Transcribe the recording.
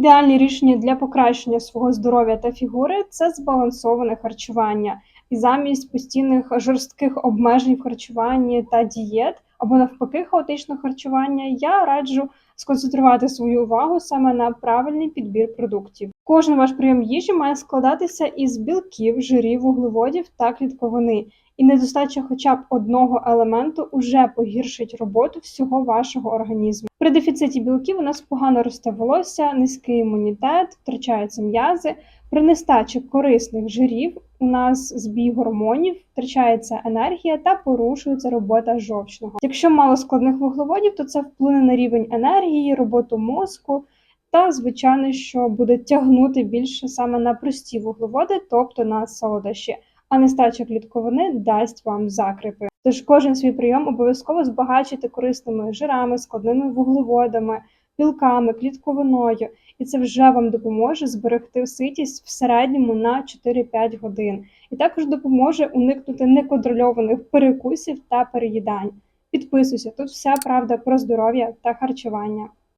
Ідеальні рішення для покращення свого здоров'я та фігури це збалансоване харчування. І замість постійних жорстких обмежень в харчуванні та дієт, або навпаки, хаотичного харчування, я раджу сконцентрувати свою увагу саме на правильний підбір продуктів. Кожен ваш прийом їжі має складатися із білків, жирів, вуглеводів та клітковини. І недостача хоча б одного елементу уже погіршить роботу всього вашого організму. При дефіциті білків у нас погано росте волосся, низький імунітет, втрачаються м'язи. При нестачі корисних жирів у нас збій гормонів, втрачається енергія та порушується робота жовчного. Якщо мало складних вуглеводів, то це вплине на рівень енергії, роботу мозку. Та, звичайно, що буде тягнути більше саме на прості вуглеводи, тобто на солодощі а нестача клітковини дасть вам закрипи. Тож кожен свій прийом обов'язково збагачуйте корисними жирами, складними вуглеводами, білками, клітковиною, і це вже вам допоможе зберегти ситість в середньому на 4-5 годин, і також допоможе уникнути неконтрольованих перекусів та переїдань. Підписуйся, тут вся правда про здоров'я та харчування.